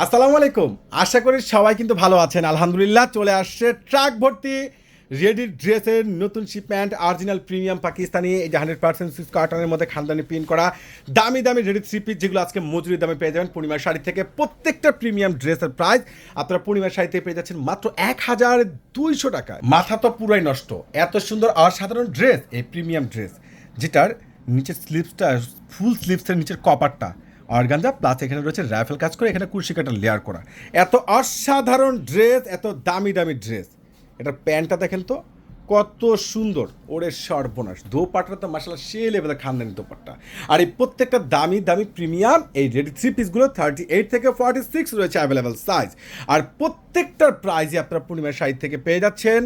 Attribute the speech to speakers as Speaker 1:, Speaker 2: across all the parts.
Speaker 1: আসসালামু আলাইকুম। আশা করি সবাই কিন্তু ভালো আছেন। আলহামদুলিল্লাহ চলে আসছে ট্রাক ভর্তি রেডি ড্রেসের নতুন শিপমেন্ট অরিজিনাল প্রিমিয়াম পাকিস্তানি, এই যে হান্ড্রেড পার্সেন্ট সুইস কার্টনের মধ্যে খানদানি প্রিন্ট করা, দামি দামি রেডি থ্রি পিস যেগুলো আজকে মজুরি দামে পেয়ে যাবেন পূর্ণিমার শাড়ি থেকে প্রত্যেকটা প্রিমিয়াম ড্রেসের প্রাইস আপনারা পূর্ণিমার শাড়িতে পেয়ে যাচ্ছেন মাত্র এক হাজার দুইশো টাকা মাথা তো পুরাই নষ্ট। এত সুন্দর অসাধারণ ড্রেস এই প্রিমিয়াম ড্রেস যেটার নিচের স্লিপসটা ফুল স্লিপসের নিচের কপারটা অর্গানজা প্লাস এখানে রয়েছে রাইফেল কাজ করে, এখানে কুর্শি কাটা লেয়ার করা। এত অসাধারণ ড্রেস এত দামি দামি ড্রেস এটা প্যান্টটা দেখেন তো, কত সুন্দর। ওরে সর্বনাশ। দোপাট্টা তো মাসালা সে লেভেলের খানদানি দোপাট্টা। আর এই প্রত্যেকটা দামি দামি প্রিমিয়াম এই রেডি থ্রি পিসগুলো থার্টি এইট থেকে ফর্টি সিক্স রয়েছে অ্যাভেলেবেল সাইজ আর প্রত্যেকটার প্রাইজে আপনারা পূর্ণিমার সাইজ থেকে পেয়ে যাচ্ছেন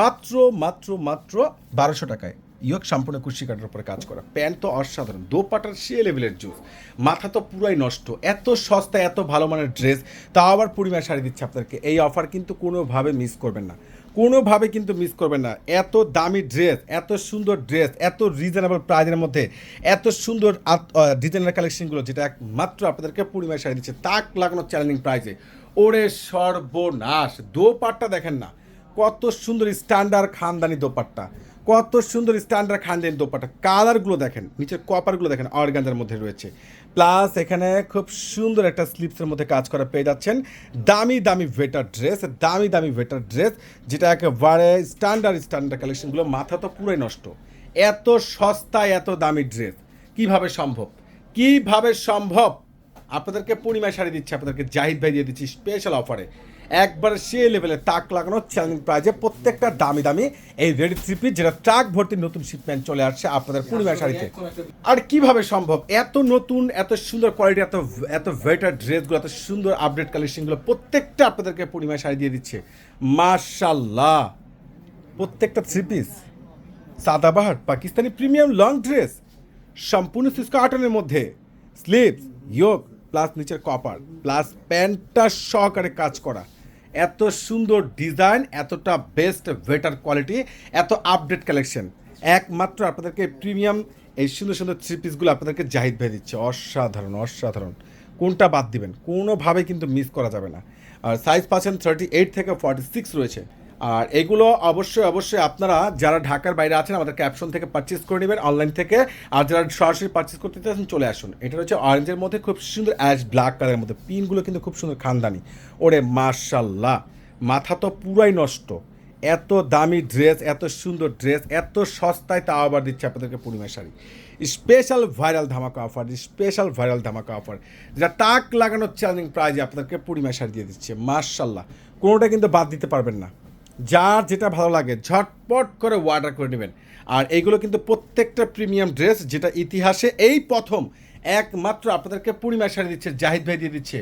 Speaker 1: মাত্র মাত্র মাত্র বারোশো টাকায়। ইয়ক সম্পূর্ণ কুর্সি কাটার উপরে কাজ করা। প্যান্ট তো অসাধারণ দোপাটার সে লেভেলের জুস মাথা তো পুরাই নষ্ট, এত সস্তা, এত ভালো মানের ড্রেস তাও আবার পূর্ণিমার শাড়ি দিচ্ছে আপনাদেরকে। এই অফার কিন্তু কোনোভাবে মিস করবেন না। কোনোভাবে কিন্তু মিস করবেন না। এত দামি ড্রেস এত সুন্দর ড্রেস এত রিজনেবল প্রাইজের মধ্যে, এত সুন্দর ডিজাইনার কালেকশনগুলো যেটা একমাত্র আপনাদেরকে পূর্ণিমার শাড়ি দিচ্ছে তাক লাগানো চ্যালেঞ্জিং প্রাইজে ওরে সর্বনাশ, দোপাট্টা দেখেন না, কত সুন্দর স্ট্যান্ডার্ড খানদানি দোপাট্টা। কত সুন্দর স্ট্যান্ডার্ড খানদানি দোপাট্টা। কালারগুলো দেখেন, নিচের কপারগুলো দেখেন অর্গানজার মধ্যে রয়েছে। প্লাস এখানে খুব সুন্দর একটা স্লিপসের মধ্যে কাজ করা পেয়ে যাচ্ছেন। দামি দামি ভেটার ড্রেস দামি দামি ভেটার ড্রেস যেটা একেবারে স্ট্যান্ডার্ড স্ট্যান্ডার্ড কালেকশনগুলো মাথা তো পুরোই নষ্ট। এত সস্তা, এত দামি ড্রেস কীভাবে সম্ভব? কীভাবে সম্ভব? আপনাদেরকে পূর্ণিমা শাড়ি দিচ্ছে, আপনাদেরকে জাহিদ ভাই দিয়ে দিচ্ছি স্পেশাল অফারে একবার সে লেভেলে তাক লাগানো চ্যালেঞ্জ প্রাইজে প্রত্যেকটা দামি দামি এই রেডি থ্রি পিস যেটা ট্রাক ভর্তি নতুন শিপমেন্ট চলে আসছে আপনাদের পূর্ণিমা শাড়িতে। আর কীভাবে সম্ভব? এত নতুন এত সুন্দর কোয়ালিটি এত এত ভেটার ড্রেসগুলো এত সুন্দর আপডেট কালেকশনগুলো প্রত্যেকটা আপনাদেরকে পূর্ণিমা শাড়ি দিয়ে দিচ্ছে। মার্শাল্লাহ প্রত্যেকটা থ্রি পিস সাদাবাহার পাকিস্তানি প্রিমিয়াম লং ড্রেস সম্পূর্ণ কার্টনের মধ্যে। স্লিভস ইয়োগ প্লাস নিচের কপার প্লাস প্যান্টটা সহকারে কাজ করা। এত সুন্দর ডিজাইন, এতটা বেস্ট বেটার কোয়ালিটি এত আপডেট কালেকশন একমাত্র আপনাদেরকে প্রিমিয়াম এই সুন্দর সুন্দর থ্রি পিসগুলো আপনাদেরকে জাহিদ ভাই দিচ্ছে। অসাধারণ অসাধারণ। কোনটা বাদ দিবেন? কোনোভাবে কিন্তু মিস করা যাবে না। আর সাইজ পাচ্ছেন থার্টি এইট থেকে ফর্টি সিক্স রয়েছে। আর এগুলো অবশ্যই অবশ্যই আপনারা যারা ঢাকার বাইরে আছেন, আমাদের ক্যাপশন থেকে পারচেস করে নেবেন অনলাইন থেকে। আর যারা সরাসরি পারচেস করতে চাচ্ছেন চলে আসুন। এটা হচ্ছে অরেঞ্জের মধ্যে খুব সুন্দর অ্যাশ ব্ল্যাক কালারের মধ্যে। পিনগুলো কিন্তু খুব সুন্দর খানদানি। ওরে মার্শাল্লাহ মাথা তো পুরাই নষ্ট। এত দামি ড্রেস এত সুন্দর ড্রেস এত সস্তায় তাও আবার দিচ্ছে আপনাদেরকে পূর্ণিমা শাড়ি। স্পেশাল ভাইরাল ধামাকা অফার স্পেশাল ভাইরাল ধামাকা অফার যেটা টাক লাগানোর চ্যালেঞ্জিং প্রাইজে আপনাদেরকে পূর্ণিমা শাড়ি দিয়ে দিচ্ছে। মার্শাল্লাহ কোনোটা কিন্তু বাদ দিতে পারবেন না। যার যেটা ভালো লাগে, ঝটপট করে অর্ডার করে নেবেন। আর এইগুলো কিন্তু প্রত্যেকটা প্রিমিয়াম ড্রেস যেটা ইতিহাসে এই প্রথম, একমাত্র আপনাদেরকে পূর্ণিমা শাড়ি দিচ্ছে, জাহিদ ভাই দিয়ে দিচ্ছে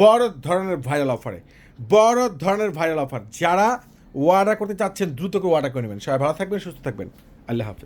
Speaker 1: বড় ধরনের ভাইরাল অফারে বড় ধরনের ভাইরাল অফার যারা ওয়ার্ডার করতে চাচ্ছেন, দ্রুত করে অর্ডার করে নেবেন। সবাই ভালো থাকবেন, সুস্থ থাকবেন। আল্লাহ হাফিজ।